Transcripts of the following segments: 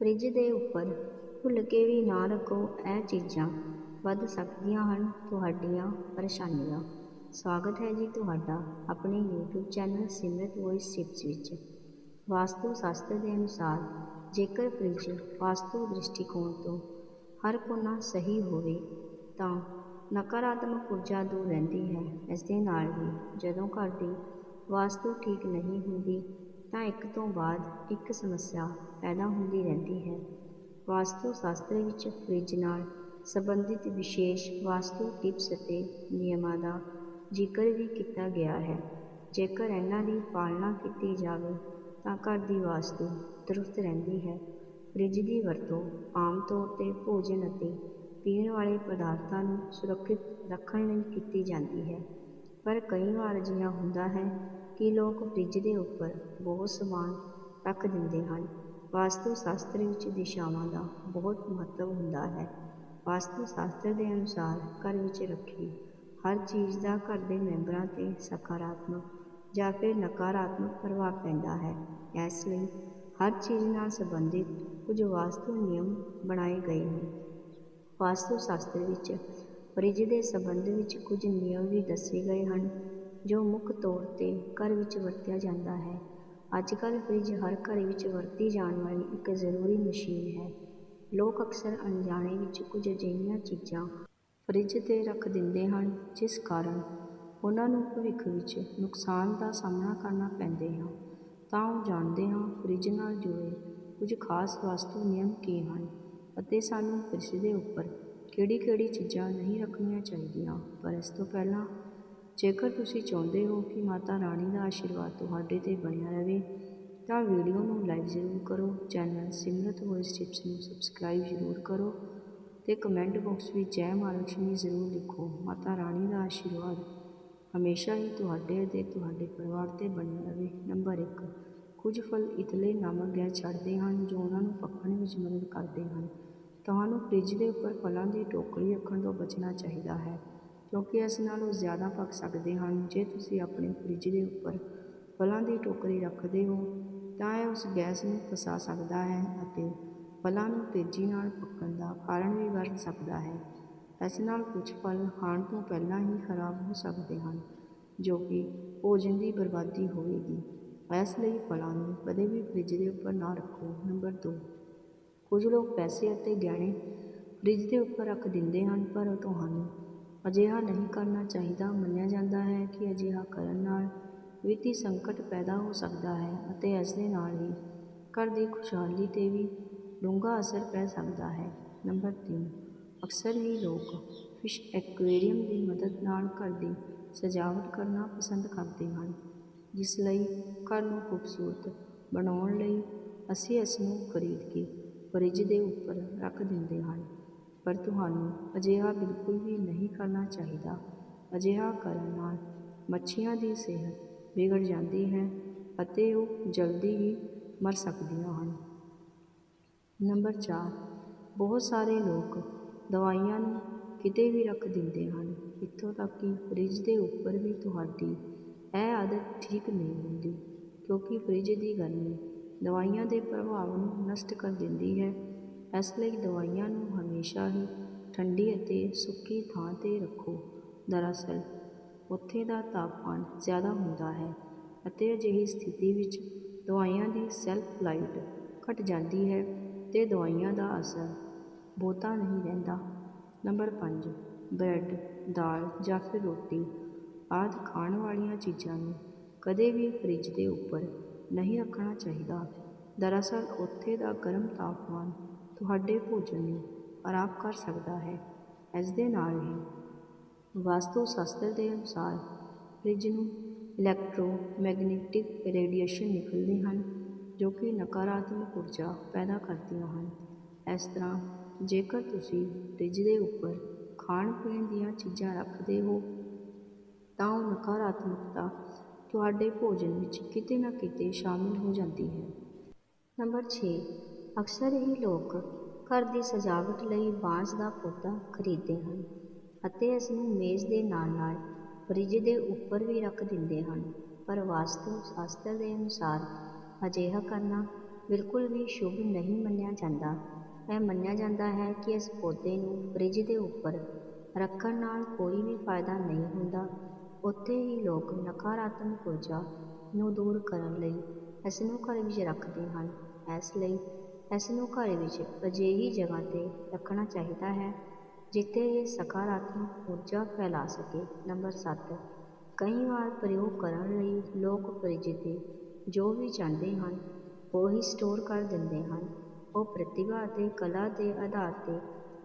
Fridge ਦੇ ਉੱਪਰ ਭੁੱਲ ਕੇ ਵੀ ਨਾ ਰੱਖੋ, ਇਹ ਚੀਜ਼ਾਂ ਵੱਧ ਸਕਦੀਆਂ ਹਨ ਤੁਹਾਡੀਆਂ ਪਰੇਸ਼ਾਨੀਆਂ। ਸਵਾਗਤ ਹੈ ਜੀ ਤੁਹਾਡਾ ਆਪਣੇ YouTube channel Simrat voice tips ਵਿੱਚ। ਵਾਸਤੂ ਸ਼ਾਸਤਰ ਦੇ ਅਨੁਸਾਰ, ਜੇਕਰ ਫਰਿੱਜ ਵਾਸਤੂ ਦ੍ਰਿਸ਼ਟੀਕੋਣ ਤੋਂ ਹਰ ਕੋਨਾ ਸਹੀ ਹੋਵੇ, ਤਾਂ ਨਕਾਰਾਤਮਕ ਊਰਜਾ ਦੂਰ ਰਹਿੰਦੀ ਹੈ। ਇਸ ਦੇ ਨਾਲ ਹੀ ਜਦੋਂ ਘਰ ਦੀ ਵਾਸਤੂ ਠੀਕ ਨਹੀਂ ਹੁੰਦੀ ਤਾਂ ਇੱਕ ਤੋਂ ਬਾਅਦ ਇੱਕ ਸਮੱਸਿਆ ਪੈਦਾ ਹੁੰਦੀ ਰਹਿੰਦੀ ਹੈ। ਵਾਸਤੂ ਸ਼ਾਸਤਰ ਵਿੱਚ ਫਰਿੱਜ ਨਾਲ ਸੰਬੰਧਿਤ ਵਿਸ਼ੇਸ਼ ਵਾਸਤੂ ਟਿਪਸ ਅਤੇ ਨਿਯਮਾਂ ਦਾ ਜ਼ਿਕਰ ਵੀ ਕੀਤਾ ਗਿਆ ਹੈ। ਜੇਕਰ ਇਹਨਾਂ ਦੀ ਪਾਲਣਾ ਕੀਤੀ ਜਾਵੇ, ਤਾਂ ਘਰ ਦੀ ਵਾਸਤੂ ਦਰੁਸਤ ਰਹਿੰਦੀ ਹੈ। ਫਰਿੱਜ ਦੀ ਵਰਤੋਂ ਆਮ ਤੌਰ 'ਤੇ ਭੋਜਨ ਅਤੇ ਪੀਣ ਵਾਲੇ ਪਦਾਰਥਾਂ ਨੂੰ ਸੁਰੱਖਿਅਤ ਰੱਖਣ ਲਈ ਕੀਤੀ ਜਾਂਦੀ ਹੈ। ਪਰ ਕਈ ਵਾਰ ਅਜਿਹਾ ਹੁੰਦਾ ਹੈ ਕਿ ਲੋਕ ਫਰਿੱਜ ਦੇ ਉੱਪਰ ਬਹੁਤ ਸਮਾਨ ਰੱਖ ਦਿੰਦੇ ਹਨ। ਵਾਸਤੂ ਸ਼ਾਸਤਰ ਵਿੱਚ ਦਿਸ਼ਾਵਾਂ ਦਾ ਬਹੁਤ ਮਹੱਤਵ ਹੁੰਦਾ ਹੈ। ਵਾਸਤੂ ਸ਼ਾਸਤਰ ਦੇ ਅਨੁਸਾਰ ਘਰ ਵਿੱਚ ਰੱਖੀ ਹਰ ਚੀਜ਼ ਦਾ ਘਰ ਦੇ ਮੈਂਬਰਾਂ 'ਤੇ ਸਕਾਰਾਤਮਕ ਜਾਂ ਫਿਰ ਨਕਾਰਾਤਮਕ ਪ੍ਰਭਾਵ ਪੈਂਦਾ ਹੈ। ਇਸ ਲਈ ਹਰ ਚੀਜ਼ ਨਾਲ ਸੰਬੰਧਿਤ ਕੁਝ ਵਾਸਤੂ ਨਿਯਮ ਬਣਾਏ ਗਏ ਹਨ। ਵਾਸਤੂ ਸ਼ਾਸਤਰ ਵਿੱਚ ਫਰਿੱਜ ਦੇ ਸੰਬੰਧ ਵਿੱਚ ਕੁਝ ਨਿਯਮ ਵੀ ਦੱਸੇ ਗਏ ਹਨ। ਜੋ ਮੁੱਖ ਤੌਰ 'ਤੇ ਘਰ ਵਿੱਚ ਵਰਤਿਆ ਜਾਂਦਾ ਹੈ। ਅੱਜ ਕੱਲ੍ਹ ਫਰਿੱਜ ਹਰ ਘਰ ਵਿੱਚ ਵਰਤੀ ਜਾਣ ਵਾਲੀ ਇੱਕ ਜ਼ਰੂਰੀ ਮਸ਼ੀਨ ਹੈ। ਲੋਕ ਅਕਸਰ ਅਣਜਾਣੇ ਵਿੱਚ ਕੁਝ ਅਜਿਹੀਆਂ ਚੀਜ਼ਾਂ ਫਰਿੱਜ 'ਤੇ ਰੱਖ ਦਿੰਦੇ ਹਨ, ਜਿਸ ਕਾਰਨ ਉਹਨਾਂ ਨੂੰ ਭਵਿੱਖ ਵਿੱਚ ਨੁਕਸਾਨ ਦਾ ਸਾਹਮਣਾ ਕਰਨਾ ਪੈਂਦੇ ਹਨ। ਤਾਂ ਉਹ ਜਾਣਦੇ ਹਾਂ, ਫਰਿੱਜ ਨਾਲ ਜੁੜੇ ਕੁਝ ਖਾਸ ਵਾਸਤੂ ਨਿਯਮ ਕੀ ਹਨ ਅਤੇ ਸਾਨੂੰ ਫਰਿੱਜ ਦੇ ਉੱਪਰ ਕਿਹੜੀ ਕਿਹੜੀ ਚੀਜ਼ਾਂ ਨਹੀਂ ਰੱਖਣੀਆਂ ਚਾਹੀਦੀਆਂ। ਪਰ ਇਸ ਤੋਂ ਪਹਿਲਾਂ ਜੇਕਰ ਤੁਸੀਂ ਚਾਹੁੰਦੇ ਹੋ ਕਿ ਮਾਤਾ ਰਾਣੀ ਦਾ ਆਸ਼ੀਰਵਾਦ ਤੁਹਾਡੇ 'ਤੇ ਬਣਿਆ ਰਹੇ, ਤਾਂ ਵੀਡੀਓ ਨੂੰ ਲਾਈਕ ਜ਼ਰੂਰ ਕਰੋ, ਚੈਨਲ ਸਿਮਰਤ ਵੌਇਸ ਟਿਪਸ ਨੂੰ ਸਬਸਕ੍ਰਾਈਬ ਜ਼ਰੂਰ ਕਰੋ ਤੇ ਕਮੈਂਟ ਬਾਕਸ ਵਿੱਚ ਜੈ ਮਾਂ ਜ਼ਰੂਰ ਲਿਖੋ। ਮਾਤਾ ਰਾਣੀ ਦਾ ਆਸ਼ੀਰਵਾਦ ਹਮੇਸ਼ਾ ਹੀ ਤੁਹਾਡੇ ਅਤੇ ਤੁਹਾਡੇ ਪਰਿਵਾਰ 'ਤੇ ਬਣਿਆ ਰਹੇ। ਨੰਬਰ 1 ਕੁਝ ਫਲ ਇਤਲੇ ਨਾਮਕ ਗੈਸ ਛੱਡਦੇ ਹਨ ਜੋ ਉਹਨਾਂ ਨੂੰ ਪੱਕਣ ਵਿੱਚ ਮਦਦ ਕਰਦੇ ਹਨ। ਤੁਹਾਨੂੰ ਫਰਿੱਜ ਦੇ ਉੱਪਰ ਫਲਾਂ ਦੀ ਟੋਕਰੀ ਰੱਖਣ ਤੋਂ ਬਚਣਾ ਚਾਹੀਦਾ ਹੈ। ਕਿਉਂਕਿ ਇਸ ਨਾਲ ਉਹ ਜ਼ਿਆਦਾ ਪੱਕ ਸਕਦੇ ਹਨ। ਜੇ ਤੁਸੀਂ ਆਪਣੇ ਫਰਿੱਜ ਦੇ ਉੱਪਰ ਫਲਾਂ ਦੀ ਟੋਕਰੀ ਰੱਖਦੇ ਹੋ, ਤਾਂ ਇਹ ਉਸ ਗੈਸ ਨੂੰ ਫਸਾ ਸਕਦਾ ਹੈ ਅਤੇ ਫਲਾਂ ਨੂੰ ਤੇਜ਼ੀ ਨਾਲ ਪੱਕਣ ਦਾ ਕਾਰਨ ਵੀ ਬਣ ਸਕਦਾ ਹੈ। ਇਸ ਨਾਲ ਕੁਝ ਫਲ ਖਾਣ ਤੋਂ ਪਹਿਲਾਂ ਹੀ ਖਰਾਬ ਹੋ ਸਕਦੇ ਹਨ, ਜੋ ਕਿ ਭੋਜਨ ਦੀ ਬਰਬਾਦੀ ਹੋਵੇਗੀ। ਇਸ ਲਈ ਫਲਾਂ ਨੂੰ ਕਦੇ ਵੀ ਫਰਿੱਜ ਦੇ ਉੱਪਰ ਨਾ ਰੱਖੋ। ਨੰਬਰ 2 ਕੁਝ ਲੋਕ ਪੈਸੇ ਅਤੇ ਗਹਿਣੇ ਫਰਿੱਜ ਦੇ ਉੱਪਰ ਰੱਖ ਦਿੰਦੇ ਹਨ, ਪਰ ਉਹ ਤੁਹਾਨੂੰ ਅਜਿਹਾ ਨਹੀਂ ਕਰਨਾ ਚਾਹੀਦਾ। ਮੰਨਿਆ ਜਾਂਦਾ ਹੈ ਕਿ ਅਜਿਹਾ ਕਰਨ ਨਾਲ ਵਿੱਤੀ ਸੰਕਟ ਪੈਦਾ ਹੋ ਸਕਦਾ ਹੈ ਅਤੇ ਇਸ ਦੇ ਨਾਲ ਹੀ ਘਰ ਦੀ ਖੁਸ਼ਹਾਲੀ 'ਤੇ ਵੀ ਡੂੰਘਾ ਅਸਰ ਪੈ ਸਕਦਾ ਹੈ। ਨੰਬਰ ਤਿੰਨ, ਅਕਸਰ ਹੀ ਲੋਕ ਫਿਸ਼ ਐਕੁਆਰੀਅਮ ਦੀ ਮਦਦ ਨਾਲ ਘਰ ਦੀ ਸਜਾਵਟ ਕਰਨਾ ਪਸੰਦ ਕਰਦੇ ਹਨ, ਜਿਸ ਲਈ ਘਰ ਨੂੰ ਖੂਬਸੂਰਤ ਬਣਾਉਣ ਲਈ ਅਸੀਂ ਇਸ ਨੂੰ ਖਰੀਦ ਕੇ ਫਰਿੱਜ ਦੇ ਉੱਪਰ ਰੱਖ ਦਿੰਦੇ ਹਨ। ਪਰ ਤੁਹਾਨੂੰ ਅਜਿਹਾ ਬਿਲਕੁਲ ਵੀ ਨਹੀਂ ਕਰਨਾ ਚਾਹੀਦਾ। ਅਜਿਹਾ ਕਰਨ ਨਾਲ ਮੱਛੀਆਂ ਦੀ ਸਿਹਤ ਵਿਗੜ ਜਾਂਦੀ ਹੈ ਅਤੇ ਉਹ ਜਲਦੀ ਹੀ ਮਰ ਸਕਦੀਆਂ ਹਨ। ਨੰਬਰ 4 ਬਹੁਤ ਸਾਰੇ ਲੋਕ ਦਵਾਈਆਂ ਨੂੰ ਕਿਤੇ ਵੀ ਰੱਖ ਦਿੰਦੇ ਹਨ। ਇੱਥੋਂ ਤੱਕ ਕਿ ਫਰਿੱਜ ਦੇ ਉੱਪਰ ਵੀ ਤੁਹਾਡੀ ਇਹ ਆਦਤ ਠੀਕ ਨਹੀਂ ਹੁੰਦੀ, ਕਿਉਂਕਿ ਫਰਿੱਜ ਦੀ ਗਰਮੀ ਦਵਾਈਆਂ ਦੇ ਪ੍ਰਭਾਵ ਨੂੰ ਨਸ਼ਟ ਕਰ ਦਿੰਦੀ ਹੈ। ਇਸ ਲਈ ਦਵਾਈਆਂ ਨੂੰ ਹਮੇਸ਼ਾ ਹੀ ਠੰਡੀ ਅਤੇ ਸੁੱਕੀ ਥਾਂ 'ਤੇ ਰੱਖੋ। ਦਰਅਸਲ, ਉੱਥੇ ਦਾ ਤਾਪਮਾਨ ਜ਼ਿਆਦਾ ਹੁੰਦਾ ਹੈ ਅਤੇ ਅਜਿਹੀ ਸਥਿਤੀ ਵਿੱਚ ਦਵਾਈਆਂ ਦੀ ਸੈਲਫ ਲਾਈਟ ਘਟ ਜਾਂਦੀ ਹੈ ਅਤੇ ਦਵਾਈਆਂ ਦਾ ਅਸਰ ਬਹੁਤਾ ਨਹੀਂ ਰਹਿੰਦਾ। ਨੰਬਰ 5 ਬ੍ਰੈਡ, ਦਾਲ ਜਾਂ ਫਿਰ ਰੋਟੀ ਆਦਿ ਖਾਣ ਵਾਲੀਆਂ ਚੀਜ਼ਾਂ ਨੂੰ ਕਦੇ ਵੀ ਫਰਿੱਜ ਦੇ ਉੱਪਰ ਨਹੀਂ ਰੱਖਣਾ ਚਾਹੀਦਾ। ਦਰਅਸਲ, ਉੱਥੇ ਦਾ ਗਰਮ ਤਾਪਮਾਨ ਤੁਹਾਡੇ ਭੋਜਨ ਨੂੰ ਖਰਾਬ ਕਰ ਸਕਦਾ ਹੈ, ਇਸ ਦੇ ਨਾਲ ਹੀ ਵਾਸਤੂ ਸ਼ਾਸਤਰ ਦੇ ਅਨੁਸਾਰ ਫਰਿੱਜ ਨੂੰ ਇਲੈਕਟ੍ਰੋਮੈਗਨੈਟਿਕ ਰੇਡੀਏਸ਼ਨ ਨਿਕਲਦੇ ਹਨ, ਜੋ ਕਿ ਨਕਾਰਾਤਮਕ ਊਰਜਾ ਪੈਦਾ ਕਰਦੀਆਂ ਹਨ। ਇਸ ਤਰ੍ਹਾਂ, ਜੇਕਰ ਤੁਸੀਂ ਫਰਿੱਜ ਦੇ ਉੱਪਰ ਖਾਣ ਪੀਣ ਦੀਆਂ ਚੀਜ਼ਾਂ ਰੱਖਦੇ ਹੋ, ਤਾਂ ਉਹ ਨਕਾਰਾਤਮਕਤਾ ਤੁਹਾਡੇ ਭੋਜਨ ਵਿੱਚ ਕਿਤੇ ਨਾ ਕਿਤੇ ਸ਼ਾਮਿਲ ਹੋ ਜਾਂਦੀ ਹੈ। ਨੰਬਰ 6 ਅਕਸਰ ਹੀ ਲੋਕ ਘਰ ਦੀ ਸਜਾਵਟ ਲਈ ਬਾਂਸ ਦਾ ਪੌਦਾ ਖਰੀਦਦੇ ਹਨ ਅਤੇ ਇਸ ਨੂੰ ਮੇਜ਼ ਦੇ ਨਾਲ ਨਾਲ ਫਰਿੱਜ ਦੇ ਉੱਪਰ ਵੀ ਰੱਖ ਦਿੰਦੇ ਹਨ, ਪਰ ਵਾਸਤੂ ਸ਼ਾਸਤਰ ਦੇ ਅਨੁਸਾਰ ਅਜਿਹਾ ਕਰਨਾ ਬਿਲਕੁਲ ਵੀ ਸ਼ੁਭ ਨਹੀਂ ਮੰਨਿਆ ਜਾਂਦਾ। ਇਹ ਮੰਨਿਆ ਜਾਂਦਾ ਹੈ ਕਿ ਇਸ ਪੌਦੇ ਨੂੰ ਫਰਿੱਜ ਦੇ ਉੱਪਰ ਰੱਖਣ ਨਾਲ ਕੋਈ ਵੀ ਫਾਇਦਾ ਨਹੀਂ ਹੁੰਦਾ। ਉੱਥੇ ਹੀ ਲੋਕ ਨਕਾਰਾਤਮਕ ਊਰਜਾ ਨੂੰ ਦੂਰ ਕਰਨ ਲਈ ਇਸ ਨੂੰ ਘਰ ਵਿੱਚ ਰੱਖਦੇ ਹਨ। ਇਸ ਲਈ ਇਸ ਨੂੰ ਘਰ ਵਿੱਚ ਅਜਿਹੀ ਜਗ੍ਹਾ 'ਤੇ ਰੱਖਣਾ ਚਾਹੀਦਾ ਹੈ, ਜਿੱਥੇ ਇਹ ਸਕਾਰਾਤਮਕ ਊਰਜਾ ਫੈਲਾ ਸਕੇ। ਨੰਬਰ ਸੱਤ, ਕਈ ਵਾਰ ਪ੍ਰਯੋਗ ਕਰਨ ਲਈ ਲੋਕ ਫਰਿੱਜ 'ਤੇ ਜੋ ਵੀ ਚਾਹੁੰਦੇ ਹਨ, ਉਹੀ ਸਟੋਰ ਕਰ ਦਿੰਦੇ ਹਨ। ਉਹ ਪ੍ਰਤਿਭਾ ਅਤੇ ਕਲਾ ਦੇ ਆਧਾਰ 'ਤੇ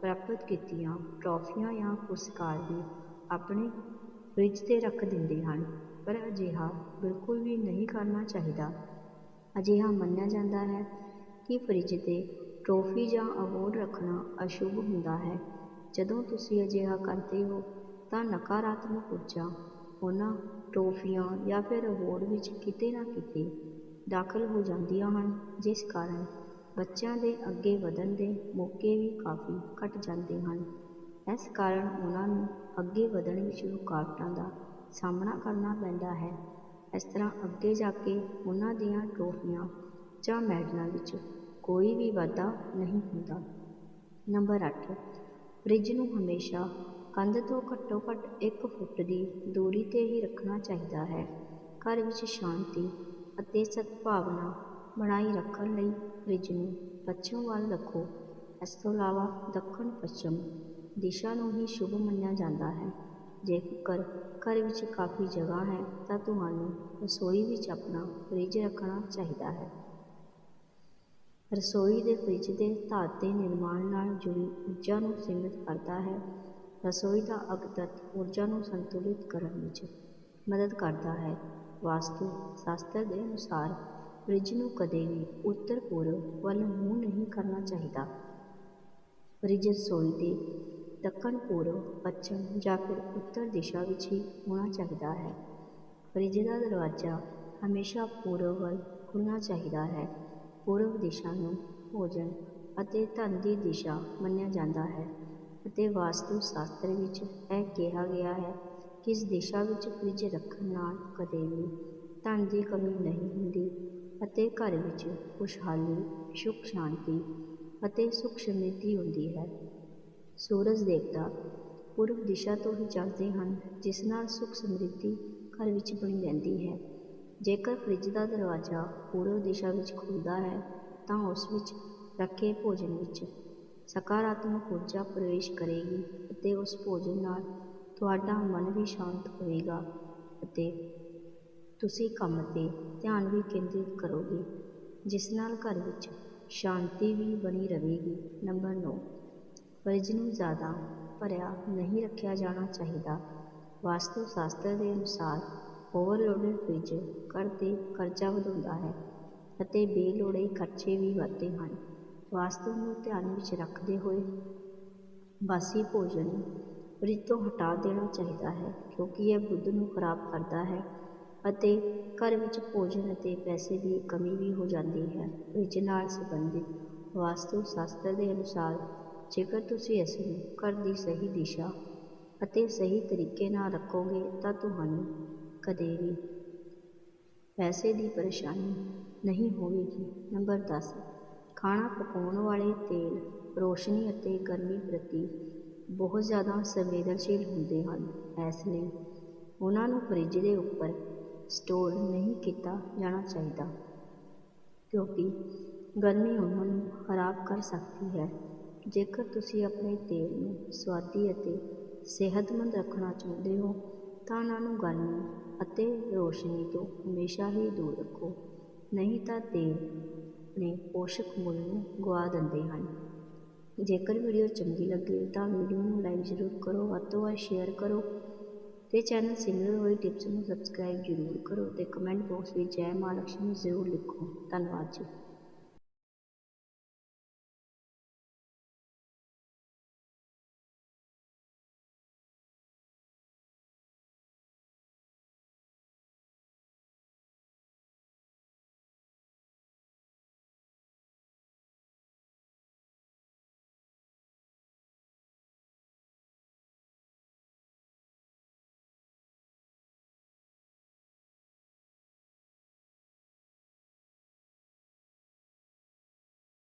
ਪ੍ਰਾਪਤ ਕੀਤੀਆਂ ਟਰੋਫੀਆਂ ਜਾਂ ਪੁਰਸਕਾਰ ਵੀ ਆਪਣੇ ਫਰਿੱਜ 'ਤੇ ਰੱਖ ਦਿੰਦੇ ਹਨ, ਪਰ ਅਜਿਹਾ ਬਿਲਕੁਲ ਵੀ ਨਹੀਂ ਕਰਨਾ ਚਾਹੀਦਾ। ਅਜਿਹਾ ਮੰਨਿਆ ਜਾਂਦਾ ਹੈ ਕਿ ਫਰਿੱਜ 'ਤੇ ਟਰੋਫੀ ਜਾਂ ਅਵਾਰਡ ਰੱਖਣਾ ਅਸ਼ੁਭ ਹੁੰਦਾ ਹੈ? ਜਦੋਂ ਤੁਸੀਂ ਅਜਿਹਾ ਕਰਦੇ ਹੋ, ਤਾਂ ਨਕਾਰਾਤਮਕ ਊਰਜਾ, ਉਹਨਾਂ ਟਰੋਫੀਆਂ ਜਾਂ ਫਿਰ ਅਵਾਰਡ ਵਿੱਚ ਕਿਤੇ ਨਾ ਕਿਤੇ ਦਾਖਲ ਹੋ ਜਾਂਦੀਆਂ ਹਨ, ਜਿਸ ਕਾਰਨ ਬੱਚਿਆਂ ਦੇ ਅੱਗੇ ਵਧਣ ਦੇ ਮੌਕੇ ਵੀ ਕਾਫੀ ਘਟ ਜਾਂਦੇ ਹਨ। ਇਸ ਕਾਰਨ ਉਹਨਾਂ ਨੂੰ ਅੱਗੇ ਵਧਣ ਵਿੱਚ ਰੁਕਾਵਟਾਂ ਦਾ ਸਾਹਮਣਾ ਕਰਨਾ ਪੈਂਦਾ ਹੈ। ਇਸ ਤਰ੍ਹਾਂ ਅੱਗੇ ਜਾ ਕੇ ਉਹਨਾਂ ਦੀਆਂ ਟਰੋਫੀਆਂ ਜਾਂ ਮੈਡਲਾਂ ਵਿੱਚ ਕੋਈ ਵੀ ਵਾਧਾ ਨਹੀਂ ਹੁੰਦਾ। ਨੰਬਰ 8 ਫਰਿੱਜ ਨੂੰ ਹਮੇਸ਼ਾ ਕੰਧ ਤੋਂ ਘੱਟੋ ਘੱਟ 1 ਫੁੱਟ ਦੀ ਦੂਰੀ 'ਤੇ ਹੀ ਰੱਖਣਾ ਚਾਹੀਦਾ ਹੈ। ਘਰ ਵਿੱਚ ਸ਼ਾਂਤੀ ਅਤੇ ਸਦਭਾਵਨਾ ਬਣਾਈ ਰੱਖਣ ਲਈ ਫਰਿੱਜ ਨੂੰ ਪੱਛਮ ਵੱਲ ਰੱਖੋ। ਇਸ ਤੋਂ ਇਲਾਵਾ ਦੱਖਣ ਪੱਛਮ ਦਿਸ਼ਾ ਨੂੰ ਹੀ ਸ਼ੁਭ ਮੰਨਿਆ ਜਾਂਦਾ ਹੈ। ਜੇਕਰ ਘਰ ਵਿੱਚ ਕਾਫੀ ਜਗ੍ਹਾ ਹੈ ਤਾਂ ਤੁਹਾਨੂੰ ਰਸੋਈ ਵਿੱਚ ਆਪਣਾ ਫਰਿੱਜ ਰੱਖਣਾ ਚਾਹੀਦਾ ਹੈ। ਰਸੋਈ ਦੇ ਫਰਿੱਜ ਦੇ ਧਾਤ ਦੇ ਨਿਰਮਾਣ ਨਾਲ ਜੁੜੀ ਊਰਜਾ ਨੂੰ ਸੀਮਿਤ ਕਰਦਾ ਹੈ। ਰਸੋਈ ਦਾ ਅਗਤਤ ਊਰਜਾ ਨੂੰ ਸੰਤੁਲਿਤ ਕਰਨ ਵਿੱਚ ਮਦਦ ਕਰਦਾ ਹੈ। ਵਾਸਤੂ ਸ਼ਾਸਤਰ ਦੇ ਅਨੁਸਾਰ ਫਰਿੱਜ ਨੂੰ ਕਦੇ ਵੀ ਉੱਤਰ ਪੂਰਬ ਵੱਲ ਮੂੰਹ ਨਹੀਂ ਕਰਨਾ ਚਾਹੀਦਾ। ਫਰਿੱਜ ਰਸੋਈ ਦੇ ਦੱਖਣ ਪੂਰਬ, ਪੱਛਮ ਜਾਂ ਫਿਰ ਉੱਤਰ ਦਿਸ਼ਾ ਵਿੱਚ ਹੀ ਹੋਣਾ ਚਾਹੀਦਾ ਹੈ। ਫਰਿੱਜ ਦਾ ਦਰਵਾਜ਼ਾ ਹਮੇਸ਼ਾ ਪੂਰਬ ਵੱਲ ਖੁੱਲ੍ਹਣਾ ਚਾਹੀਦਾ ਹੈ। ਪੂਰਬ ਦਿਸ਼ਾ ਨੂੰ ਭੋਜਨ ਅਤੇ ਧਨ ਦੀ ਦਿਸ਼ਾ ਮੰਨਿਆ ਜਾਂਦਾ ਹੈ ਅਤੇ ਵਾਸਤੂ ਸ਼ਾਸਤਰ ਵਿੱਚ ਇਹ ਕਿਹਾ ਗਿਆ ਹੈ ਕਿ ਇਸ ਦਿਸ਼ਾ ਵਿੱਚ ਫਰਿੱਜ ਰੱਖਣ ਨਾਲ ਕਦੇ ਵੀ ਧਨ ਦੀ ਕਮੀ ਨਹੀਂ ਹੁੰਦੀ ਅਤੇ ਘਰ ਵਿੱਚ ਖੁਸ਼ਹਾਲੀ, ਸੁਖ ਸ਼ਾਂਤੀ ਅਤੇ ਸੁਖ ਸਮ੍ਰਿੱਧੀ ਹੁੰਦੀ ਹੈ। ਸੂਰਜ ਦੇਵਤਾ ਪੂਰਬ ਦਿਸ਼ਾ ਤੋਂ ਹੀ ਚੱਲਦੇ ਹਨ, ਜਿਸ ਨਾਲ ਸੁਖ ਸਮ੍ਰਿੱਧੀ ਘਰ ਵਿੱਚ ਬਣੀ ਰਹਿੰਦੀ ਹੈ। ਜੇਕਰ ਫਰਿੱਜ ਦਾ ਦਰਵਾਜ਼ਾ ਪੂਰਬ ਦਿਸ਼ਾ ਵਿੱਚ ਖੁੱਲ੍ਹਦਾ ਹੈ, ਤਾਂ ਉਸ ਵਿੱਚ ਰੱਖੇ ਭੋਜਨ ਵਿੱਚ ਸਕਾਰਾਤਮਕ ਊਰਜਾ ਪ੍ਰਵੇਸ਼ ਕਰੇਗੀ ਅਤੇ ਉਸ ਭੋਜਨ ਨਾਲ ਤੁਹਾਡਾ ਮਨ ਵੀ ਸ਼ਾਂਤ ਹੋਵੇਗਾ ਅਤੇ ਤੁਸੀਂ ਕੰਮ 'ਤੇ ਧਿਆਨ ਵੀ ਕੇਂਦਰਿਤ ਕਰੋਗੇ, ਜਿਸ ਨਾਲ ਘਰ ਵਿੱਚ ਸ਼ਾਂਤੀ ਵੀ ਬਣੀ ਰਹੇਗੀ। ਨੰਬਰ 9 ਫਰਿੱਜ ਨੂੰ ਜ਼ਿਆਦਾ ਭਰਿਆ ਨਹੀਂ ਰੱਖਿਆ ਜਾਣਾ ਚਾਹੀਦਾ। ਵਾਸਤੂ ਸ਼ਾਸਤਰ ਦੇ ਅਨੁਸਾਰ ਓਵਰਲੋਡਡ ਫਰਿੱਜ ਘਰ 'ਤੇ ਖਰਚਾ ਵਧਾਉਂਦਾ ਹੈ ਅਤੇ ਬੇਲੋੜੇ ਖਰਚੇ ਵੀ ਵੱਧਦੇ ਹਨ। ਵਾਸਤੂ ਨੂੰ ਧਿਆਨ ਵਿੱਚ ਰੱਖਦੇ ਹੋਏ ਬਾਸੀ ਭੋਜਨ ਫਰਿੱਜ ਤੋਂ ਹਟਾ ਦੇਣਾ ਚਾਹੀਦਾ ਹੈ ਕਿਉਂਕਿ ਇਹ ਬੁੱਧ ਨੂੰ ਖਰਾਬ ਕਰਦਾ ਹੈ ਅਤੇ ਘਰ ਵਿੱਚ ਭੋਜਨ ਅਤੇ ਪੈਸੇ ਦੀ ਕਮੀ ਵੀ ਹੋ ਜਾਂਦੀ ਹੈ ਫਰਿੱਜ ਨਾਲ ਸੰਬੰਧਿਤ ਵਾਸਤੂ ਸ਼ਾਸਤਰ ਦੇ ਅਨੁਸਾਰ ਜੇਕਰ ਤੁਸੀਂ ਇਸ ਨੂੰ ਘਰ ਦੀ ਸਹੀ ਦਿਸ਼ਾ ਅਤੇ ਸਹੀ ਤਰੀਕੇ ਨਾਲ ਰੱਖੋਗੇ ਤਾਂ ਤੁਹਾਨੂੰ ਕਦੇ ਵੀ। ਪੈਸੇ ਦੀ ਪਰੇਸ਼ਾਨੀ ਨਹੀਂ ਹੋਵੇਗੀ। ਨੰਬਰ 10 ਖਾਣਾ ਪਕਾਉਣ ਵਾਲੇ ਤੇਲ, ਰੋਸ਼ਨੀ ਅਤੇ ਗਰਮੀ ਪ੍ਰਤੀ ਬਹੁਤ ਜ਼ਿਆਦਾ ਸੰਵੇਦਨਸ਼ੀਲ ਹੁੰਦੇ ਹਨ। ਇਸ ਲਈ ਉਹਨਾਂ ਨੂੰ ਫਰਿੱਜ ਦੇ ਉੱਪਰ ਸਟੋਰ ਨਹੀਂ ਕੀਤਾ ਜਾਣਾ ਚਾਹੀਦਾ, ਕਿਉਂਕਿ ਗਰਮੀ ਉਹਨਾਂ ਨੂੰ ਖਰਾਬ ਕਰ ਸਕਦੀ ਹੈ। ਜੇਕਰ ਤੁਸੀਂ ਆਪਣੇ ਤੇਲ ਨੂੰ ਸੁਆਦੀ ਅਤੇ ਸਿਹਤਮੰਦ ਰੱਖਣਾ ਚਾਹੁੰਦੇ ਹੋ ਤਾਂ ਉਹਨਾਂ ਨੂੰ ਗਰਮੀ ਅਤੇ ਰੋਸ਼ਨੀ ਤੋਂ ਹਮੇਸ਼ਾ ਹੀ ਦੂਰ ਰੱਖੋ। ਨਹੀਂ ਤਾਂ ਤੇਲ ਆਪਣੇ ਪੋਸ਼ਕ ਮੁੱਲ ਨੂੰ ਗੁਆ ਦਿੰਦੇ ਹਨ। ਜੇਕਰ ਵੀਡੀਓ ਚੰਗੀ ਲੱਗੇ ਤਾਂ ਵੀਡੀਓ ਨੂੰ ਲਾਈਕ ਜ਼ਰੂਰ ਕਰੋ, ਵੱਧ ਤੋਂ ਵੱਧ ਸ਼ੇਅਰ ਕਰੋ ਤੇ ਚੈਨਲ ਸਿਮਰਨ ਹੋਈ ਟਿਪਸ ਨੂੰ ਸਬਸਕ੍ਰਾਈਬ ਜ਼ਰੂਰ ਕਰੋ ਤੇ ਕਮੈਂਟ ਬਾਕਸ ਵਿੱਚ ਜੈ ਮਾਂ ਲక్ష్ਮੀ ਜ਼ਰੂਰ ਲਿਖੋ। ਧੰਨਵਾਦ ਜੀ।